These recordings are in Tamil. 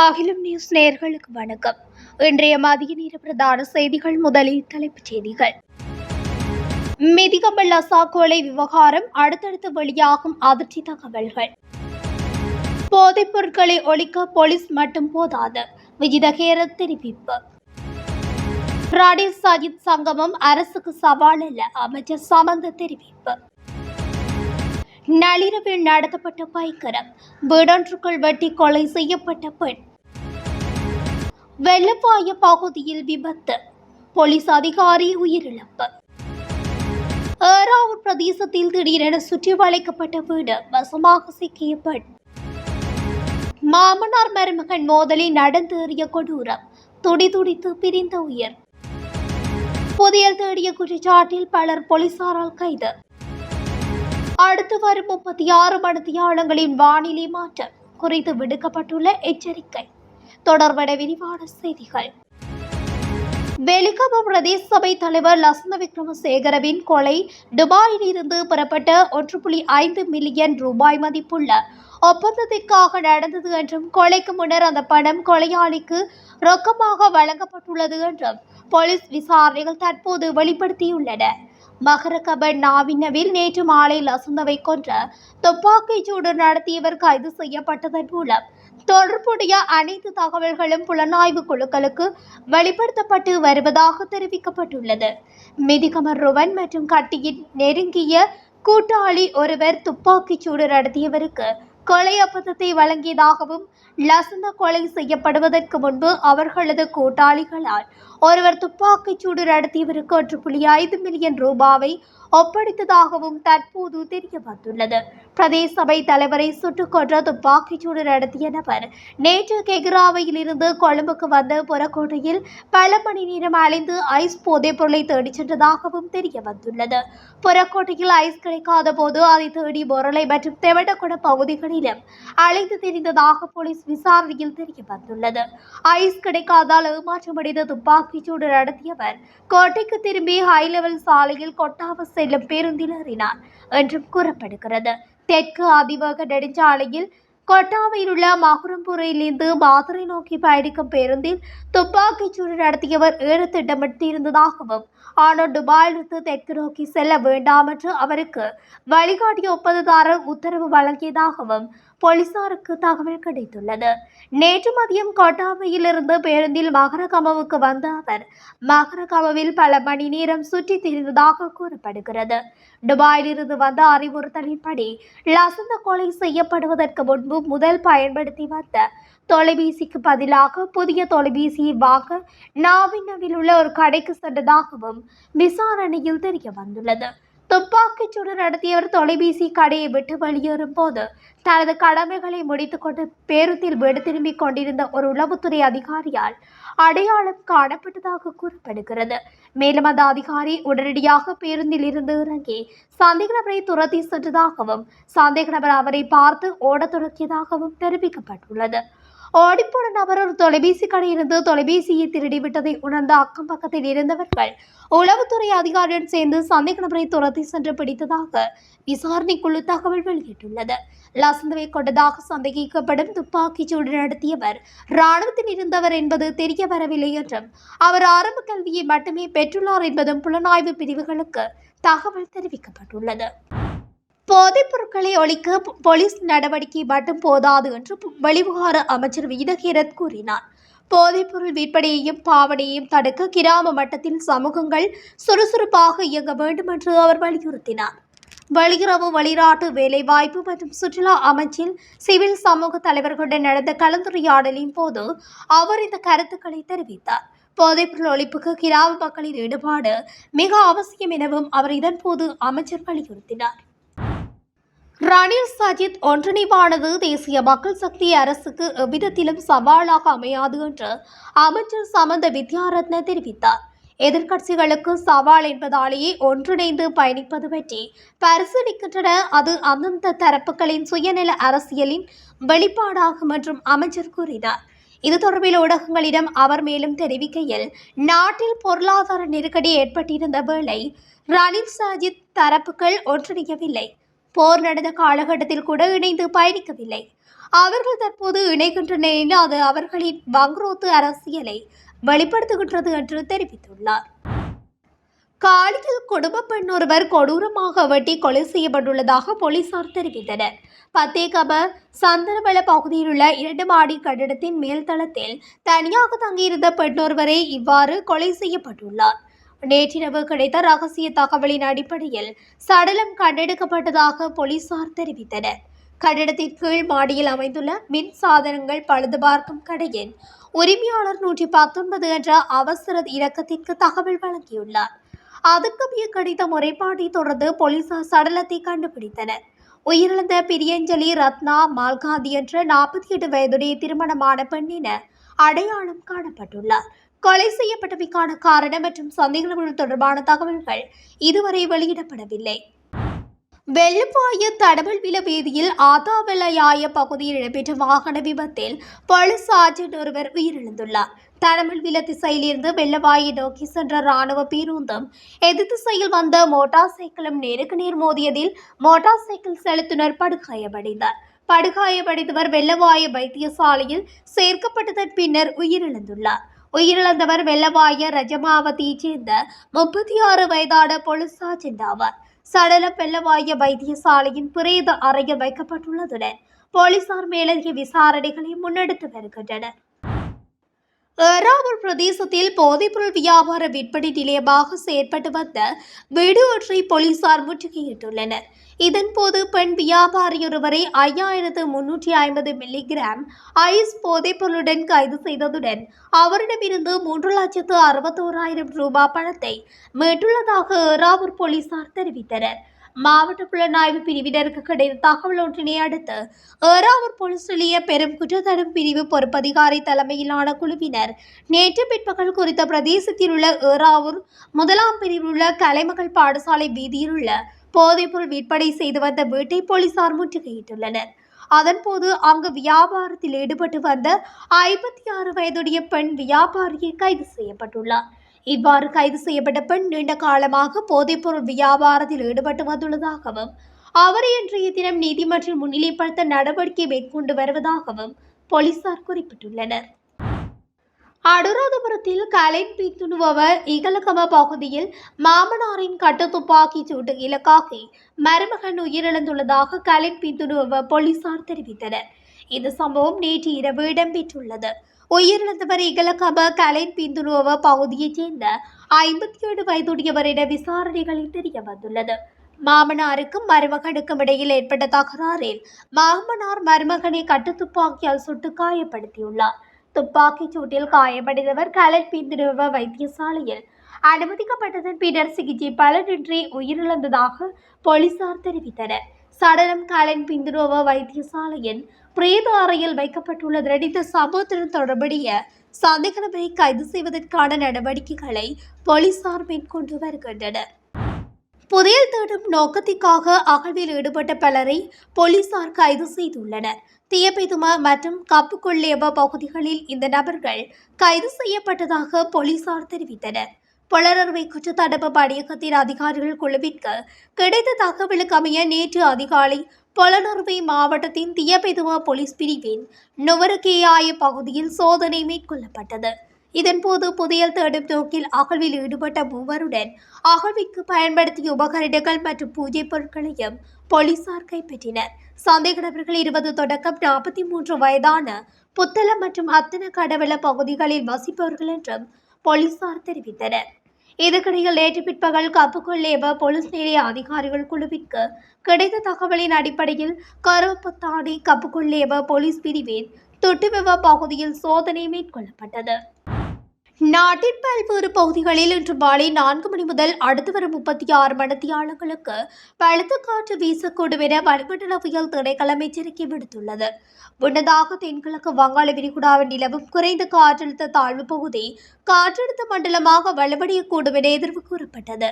அகிலம் நியூஸ் நேர்களுக்கு வணக்கம். இன்றைய மதிய நேர பிரதான செய்திகள் முதலில் தலைப்புச் செய்திகள். மிதிகம்பல் லசா கொலை விவகாரம் அடுத்தடுத்து வெளியாகும் அதிர்ச்சி தகவல்கள். போதைப் பொருட்களை ஒழிக்க போலீஸ் மட்டும் போதாது. விஜிதகேர தெரிவிப்பு. ரணில் சஜித் சங்கமம் அரசுக்கு சவால் அல்ல அமைச்சர் சமந்த தெரிவிப்பு. நள்ளிரவில் நடத்தப்பட்ட பயங்கரம் வீடொன்றுக்குள் வெட்டி கொலை செய்யப்பட்ட பெண். வெள்ளப்பாய பகுதியில் விபத்து. போலீஸ் அதிகாரி உயிரிழப்பு. ஏறாவூர் பிரதேசத்தில் திடீரென சுற்றி வளைக்கப்பட்ட வீடு வசமாக சிக்கிய பெண். மாமனார் மருமகன் மோதலில் நடந்தேறிய கொடூரம் துடி துடித்து பிரிந்த உயிர். புதையல் தேடிய குற்றச்சாட்டில் பலர் போலீசாரால் கைது. அடுத்து வரும் முப்பத்தி ஆறு மணித்தியாலங்களின் வானிலை மாற்றம் குறித்து விடுக்கப்பட்டுள்ள எச்சரிக்கை. தொடர்பட விரிவான செய்திகள். வெலிகம பிரதேச சபை தலைவர் லசந்த விக்ரமசேகரவின் கொலை துபாயில் இருந்து பெறப்பட்ட ஒன்று புள்ளி ஐந்து மில்லியன் ரூபாய் மதிப்புள்ள ஒப்பந்தத்திற்காக நடந்தது என்றும் கொலைக்கு முன்னர் அந்த பணம் கொலையாளிக்கு ரொக்கமாக வழங்கப்பட்டுள்ளது என்றும் போலீஸ் விசாரணைகள் தற்போது வெளிப்படுத்தியுள்ளன. மகரகப நாவினவில் நேற்று மாலை லசந்தவை கொன்ற துப்பாக்கிச் சூடு நடத்தியவர் கைது செய்யப்பட்டதன் மூலம் தொடர்புடைய அனைத்து தகவல்களும் புலனாய்வு குழுக்களுக்கு வெளிப்படுத்தப்பட்டு வருவதாக தெரிவிக்கப்பட்டுள்ளது. மிதிகமர் ருவன் மற்றும் கட்டியின் நெருங்கிய கூட்டாளி ஒருவர் துப்பாக்கிச் சூடு நடத்தியவருக்கு கொலை அப்பதத்தை வழங்கியதாகவும் லசந்த கொலை செய்யப்படுவதற்கு முன்பு அவர்களது கூட்டாளிகளால் ஒருவர் துப்பாக்கிச்சூடு நடத்தியவருக்கு ஒன்று புள்ளி ஐந்து மில்லியன் ரூபாவை ஒப்படைத்ததாகவும் தற்போது தெரிய வந்துள்ளது பிரதேச சபை தலைவரை சுட்டுக் கொன்ற துப்பாக்கிச்சூடு நடத்திய நபர் நேற்று கெகிராவையில் இருந்து கொழும்புக்கு வந்த புறக்கோட்டையில் பல மணி நேரம் அலைந்து ஐஸ் போதைப் பொருளை தேடிச் சென்றதாகவும் தெரிய வந்துள்ளது புறக்கோட்டையில் ஐஸ் கிடைக்காத போது அதை தேடி பொருளை மற்றும் தெவடகுட பகுதிகளிலும் அலைந்து தெரிந்ததாக போலீஸ் விசாரணையில் தெரிய வந்துள்ளது ஐஸ் கிடைக்காதால் ஏமாற்றமடைந்த துப்பாக்கிச்சூடு நடத்தியவர் கோட்டைக்கு திரும்பி ஹை லெவல் சாலையில் கொட்டாவ செல்லும் பேருந்தில் ஏறினார் என்றும் கூறப்படுகிறது. தெற்கு அதிவேக நெடுஞ்சாலையில் கொட்டாவையில் உள்ள மகுரம்புரையிலிருந்து மாதுரை நோக்கி பயணிக்கும் பேருந்தில் துப்பாக்கிச்சூடு நடத்தியவர் ஏற திட்டமிட்டிருந்ததாகவும் ஆனால் துபாயிலிருந்து தெற்கு நோக்கி செல்ல வேண்டாம் என்று அவருக்கு வழிகாட்டிய ஒப்பந்ததாரர் உத்தரவு வழங்கியதாகவும் போலீசாருக்கு தகவல் கிடைத்துள்ளது. நேற்று மதியம் கொட்டாவையிலிருந்து பேருந்தில் மகரகமவுக்கு வந்த அவர் மகரகமவில் பல மணி நேரம் சுற்றி திரிந்ததாக கூறப்படுகிறது. துபாயிலிருந்து வந்த அறிவுறுத்தலின்படி லசந்த கொலை செய்யப்படுவதற்கு முன்பு முதல் பயன்படுத்தி வந்த தொலைபேசிக்கு பதிலாக புதிய தொலைபேசியை வாங்க நாவினவில் உள்ள ஒரு கடைக்கு சென்றதாகவும் விசாரணையில் தெரிய வந்துள்ளது. துப்பாக்கிச் சூடு நடத்தியவர் தொலைபேசி கடையை விட்டு வெளியேறும் போது தனது கடமைகளை முடித்துக்கொண்டு பேருந்தில் வீடு திரும்பிக் கொண்டிருந்த ஒரு உளவுத்துறை அதிகாரியால் அடையாளம் காணப்பட்டதாக கூறப்படுகிறது. மேலும் அந்த அதிகாரி உடனடியாக பேருந்தில் இருந்து இறங்கி சந்தேக நபரை துரத்தி சென்றதாகவும் சந்தேக நபர் அவரை பார்த்து ஓடத் தொடங்கியதாகவும் தெரிவிக்கப்பட்டுள்ளது. ஓடிப்போன நபர் ஒரு தொலைபேசி கடையிலிருந்து தொலைபேசியை திருடிவிட்டதை உணர்ந்த அக்கம் பக்கத்தில் இருந்தவர்கள். உளவுத்துறை அதிகாரியுடன் சேர்ந்து சந்தேக நபரை துரத்தி சென்று பிடித்ததாக விசாரணைக்குழு தகவல் வெளியிட்டுள்ளது. லசந்தவை கொண்டதாக சந்தேகிக்கப்படும் துப்பாக்கிச் சூடு நடத்தியவர் இராணுவத்தில் இருந்தவர் என்பது தெரிய வரவில்லை என்றும் அவர் ஆரம்ப கல்வியை மட்டுமே பெற்றுள்ளார் என்பதும் புலனாய்வு பிரிவுகளுக்கு தகவல் தெரிவிக்கப்பட்டுள்ளது. போதைப் பொருட்களை ஒழிக்க போலீஸ் நடவடிக்கை மட்டும் போதாது என்று பு- வெளிவிவகார அமைச்சர் வீதகீரத் கூறினார். போதைப்பொருள் விற்பனையையும் பாவனையையும் தடுக்க கிராம மட்டத்தில் சமூகங்கள் சுறுசுறுப்பாக இயங்க வேண்டும் என்று அவர் வலியுறுத்தினார். வெளியுறவு வெளிநாட்டு வேலைவாய்ப்பு மற்றும் சுற்றுலா அமைச்சில் சிவில் சமூக தலைவர்களுடன் நடந்த கலந்துரையாடலின் போது அவர் இந்த கருத்துக்களை தெரிவித்தார். போதைப்பொருள் ஒழிப்புக்கு கிராம மக்களின் ஈடுபாடு மிக அவசியம் எனவும் அவர் இதன்போது அமைச்சர் வலியுறுத்தினார். ரணில் சஜித் ஒன்றிணைவானது தேசிய மக்கள் சக்தி அரசுக்கு எவ்விதத்திலும் சவாலாக அமையாது என்று அமைச்சர் சமந்த வித்யாரத்ன தெரிவித்தார். எதிர்க்கட்சிகளுக்கு சவால் என்பதாலேயே ஒன்றிணைந்து பயணிப்பது பற்றி பரிசீலிக்கின்றன. அது அந்தந்த தரப்புகளின் சுயநல அரசியலின் வெளிப்பாடாகும் என்றும் அமைச்சர் கூறினார். இது தொடர்பில் ஊடகங்களிடம் அவர் மேலும் தெரிவிக்கையில் நாட்டில் பொருளாதார நெருக்கடி ஏற்பட்டிருந்த வேளை ரணில் சஜித் தரப்புகள் ஒன்றிணையவில்லை. போர் நடந்த காலகட்டத்தில் கூட இணைந்து பயணிக்கவில்லை. அவர்கள் தற்போது இணைகின்ற நிலையில் அது அவர்களின் வங்குரோத்து அரசியலை வெளிப்படுத்துகின்றது என்று தெரிவித்துள்ளார். காலியில் குடும்ப பெண் ஒருவர் கொடூரமாக வெட்டி கொலை செய்யப்பட்டுள்ளதாக போலீசார் தெரிவித்தனர். பத்தேகப சந்தனவள பகுதியில் உள்ள இரண்டு மாடி கட்டிடத்தின் மேல்தளத்தில் தனியாக தங்கியிருந்த பெண் ஒருவரே இவ்வாறு கொலை செய்யப்பட்டுள்ளார். நேற்றிரவு கிடைத்த ரகசிய தகவலின் அடிப்படையில் சடலம் கண்டெடுக்கப்பட்டதாக போலீசார் தெரிவித்தனர். கட்டிடத்தின் கீழ் மாடியில் அமைந்துள்ள மின் சாதனங்கள் பழுது பார்க்கும் கடையின் உரிமையாளர் நூற்றி பத்தொன்பது என்ற அவசர இலக்கத்திற்கு தகவல் வழங்கியுள்ளார். அதுக்கு கிடைத்த முறைப்பாட்டை தொடர்ந்து போலீசார் சடலத்தை கண்டுபிடித்தனர். உயிரிழந்த பிரியஞ்சலி ரத்னா மால்காந்தி என்ற நாற்பத்தி எட்டு வயதுடைய திருமணமான பெண்ணின அடையாளம் காணப்பட்டுள்ளார். கொலை செய்யப்பட்டமைக்கான காரணம் மற்றும் சந்தேகங்கள் தொடர்பான தகவல்கள் இதுவரை வெளியிடப்படவில்லை. வெள்ளப்பாய தடவல்வில வீதியில் ஆதாவலையாய பகுதியில் இடம்பெற்ற வாகன விபத்தில் போலீஸ் சார்ஜென்ட் ஒருவர் உயிரிழந்துள்ளார். தடமல்வில திசையிலிருந்து வெள்ளவாயை நோக்கி சென்ற ராணுவ பேருந்தும் எதிர் திசையில் வந்த மோட்டார் சைக்கிளும் நேருக்கு நேர் மோதியதில் மோட்டார் சைக்கிள் செலுத்துனர் படுகாயமடைந்தார். படுகாயமடைந்தவர் வெள்ளவாய வைத்தியசாலையில் சேர்க்கப்பட்டதன் பின்னர் உயிரிழந்துள்ளார். உயிரிழந்தவர் வெள்ளவாய ரஜமாவதியைச் சேர்ந்த முப்பத்தி ஆறு வயதான போலீஸ் சென்றாவார் ஆவார் சடலம் வெள்ளவாய வைத்தியசாலையின் பிரேத அறையில் வைக்கப்பட்டுள்ளதுடன் போலீசார் மேலதிக விசாரணைகளை முன்னெடுத்து வருகின்றனர். ஏறாவூர் பிரதேசத்தில் போதைப்பொருள் வியாபார விற்பனை நிலையமாக செயற்பட்டு வந்த வீடு ஒன்றை போலீசார் முற்றுகையிட்டுள்ளனர். இதன்போது பெண் வியாபாரியொருவரை ஐயாயிரத்து முன்னூற்றி ஐம்பது மில்லிகிராம் ஐஸ் போதைப்பொருளுடன் கைது செய்ததுடன் அவரிடமிருந்து மூன்று லட்சத்து அறுபத்தோராயிரம் ரூபாய் பணத்தை மீட்டுள்ளதாக ஏறாவூர் போலீசார் தெரிவித்தனர். மாவட்ட புலனாய்வு பிரிவினருக்கு கிடைத்த தகவல் ஒன்றினை அடுத்து ஏறாவூர் போலீஸ் நிலைய பெரும் குற்றத்தடும் பிரிவு பொறுப்பதிகாரி தலைமையிலான குழுவினர் நேற்று பிற்பகல் குறித்த பிரதேசத்தில் உள்ள ஏறாவூர் முதலாம் பிரிவில் உள்ள கலைமகள் பாடசாலை வீதியில் உள்ள போதைப்பொருள் விற்பனை செய்து வந்த வீட்டை போலீசார் முற்றுகையிட்டுள்ளனர். அதன்போது அங்கு வியாபாரத்தில் ஈடுபட்டு வந்த ஐம்பத்தி ஆறு வயதுடைய பெண் வியாபாரியை கைது செய்யப்பட்டுள்ளார். இவ்வாறு கைது செய்யப்பட்ட பெண் நீண்ட காலமாக போதைப்பொருள் வியாபாரத்தில் ஈடுபட்டு வந்துள்ளதாகவும் அவரை இன்றைய தினம் நீதிமன்றம் முன்னிலைப்படுத்த நடவடிக்கை மேற்கொண்டு வருவதாகவும் போலீசார் குறிப்பிட்டுள்ளனர். அனுராதபுரத்தில் கலைன் பித்துணுபவர் இகலகம பகுதியில் மாமனாரின் கட்டு துப்பாக்கி சூட்டு இலக்காகி மருமகன் உயிரிழந்துள்ளதாக கலைன் பித்துணுபவர் போலீசார் தெரிவித்தனர். இந்த சம்பவம் நேற்று இரவு இடம்பெற்றுள்ளது. உயிரிழந்தவர் இகலகம கலைன் பிந்துணுவ பகுதியைச் சேர்ந்த ஐம்பத்தி ஏழு வயதுடையவர் என விசாரணைகளில் தெரிய வந்துள்ளது மாமனாருக்கும் மருமகனுக்கும் இடையில் ஏற்பட்ட தகராறில் மாமனார் மருமகனை கட்டுத்துப்பாக்கியால் சுட்டு காயப்படுத்தியுள்ளார் துப்பாக்கிச் சூட்டில் காயமடைந்தவர் கலன் பிந்துணுவ வைத்தியசாலையில் அனுமதிக்கப்பட்டதன் பின்னர் சிகிச்சை பலனின்றி உயிரிழந்ததாக போலீசார் தெரிவித்தனர் சடலம் கலன் பிந்துணுவ வைத்தியசாலையின் பிரேத அறையில் வைக்கப்பட்டுள்ள திரடித்த சம்பவத்துடன் தொடர்புடைய சந்தேக நபரை கைது செய்வதற்கான நடவடிக்கைகளை போலீசார் மேற்கொண்டு வருகின்றனர். புதையல் தேடும் நோக்கத்திற்காக அகழ்வில் ஈடுபட்ட பலரை போலீசார் கைது செய்துள்ளனர். தியபெதுமா மற்றும் கப்புக்குள்ளேவ பகுதிகளில் இந்த நபர்கள் கைது செய்யப்பட்டதாக போலீசார் தெரிவித்தனர். புலனறுவை குற்றத்தடுப்பு பணியகத்தின் அதிகாரிகள் குழுவிற்கு கிடைத்த தகவலுக்கு அமைய நேற்று அதிகாலை பொலனர்வை மாவட்டத்தின் தியபெதுவா போலீஸ் பிரிவின் நுவரகேயாய பகுதியில் சோதனை மேற்கொள்ளப்பட்டது. இதன்போது புதையல் தேடும் நோக்கில் அகழ்வில் ஈடுபட்ட மூவருடன் அகழ்விற்கு பயன்படுத்திய உபகரணங்கள் மற்றும் பூஜை பொருட்களையும் போலீசார் கைப்பற்றினர். சந்தேக நபர்கள் இருபது தொடக்கம் நாற்பத்தி மூன்று வயதான புத்தளம் மற்றும் அத்தன கடவள பகுதிகளில் வசிப்பவர்கள் என்றும் போலீசார் தெரிவித்தனர். இதுக்கிடையில் நேற்று பிற்பகல் கப்புக்குள்ளேவ போலீஸ் நிலைய அதிகாரிகள் குழுவிற்கு கிடைத்த தகவலின் அடிப்படையில் கருவப்புத்தாடி கப்புக்குள்ளேவ போலீஸ் பிரிவின் தொட்டுவிவ பகுதியில் சோதனை மேற்கொள்ளப்பட்டது. நாட்டின் பல்வேறு பகுதிகளில் இன்று மாலை நான்கு மணி முதல் அடுத்து வரும் முப்பத்தி ஆறு மணித்தியாளர்களுக்கு பழுத்த காற்று வீசக்கூடும் என வளிமண்டலவியல் திணைக்களம் எச்சரிக்கை விடுத்துள்ளது. முன்னதாக தென்கிழக்கு வங்காள விரிகுடாவில் நிலவும் குறைந்த காற்றழுத்த தாழ்வு பகுதி காற்றழுத்த மண்டலமாக வலுவடையக்கூடும் என எதிர்வு கூறப்பட்டது.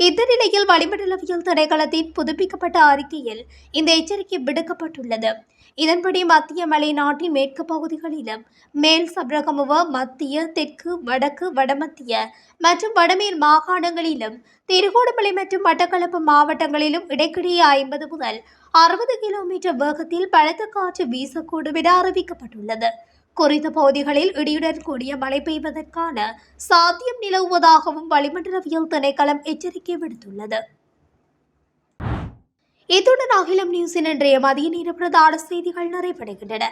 இந்த நிலையில் வளிமண்டலவியல் திணைக்களத்தின் புதுப்பிக்கப்பட்ட அறிக்கையில் இந்த எச்சரிக்கை விடுக்கப்பட்டுள்ளது. இதன்படி மத்திய மலைநாட்டின் மேற்கு பகுதிகளிலும் மேல் சபரகமுவ மத்திய தெற்கு வடக்கு வடமத்திய மற்றும் வடமேல் மாகாணங்களிலும் திருகோணமலை மற்றும் மட்டக்களப்பு மாவட்டங்களிலும் இடைக்கிடையே ஐம்பது முதல் அறுபது கிலோமீட்டர் வேகத்தில் பலத்த காற்று வீசக்கூடும் என அறிவிக்கப்பட்டுள்ளது. குறித்த பகுதிகளில் இடியுடன் கூடிய மழை பெய்வதற்கான சாத்தியம் நிலவுவதாகவும் வளிமண்டலவியல் திணைக்களம் எச்சரிக்கை விடுத்துள்ளது. இத்துடன் அகிலம் நியூஸின் இன்றைய மதிய நேர பிரதான செய்திகள் நிறைவடைகின்றன.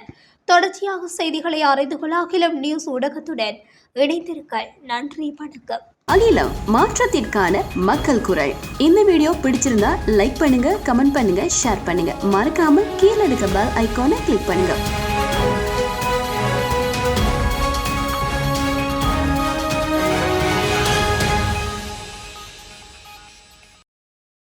தொடர்ச்சியாக செய்திகளை அறிந்து கொள்ள அகிலம் நியூஸ் ஊடகத்துடன் இணைந்திருங்கள். நன்றி வணக்கம். அகிலம் மாற்றத்திற்கான மக்கள் குரல். இந்த வீடியோ பிடிச்சிருந்தா லைக் பண்ணுங்க கமெண்ட் பண்ணுங்க ஷேர் பண்ணுங்க. மறக்காம கீழே இருக்க பெல் ஐகானை கிளிக் பண்ணுங்க.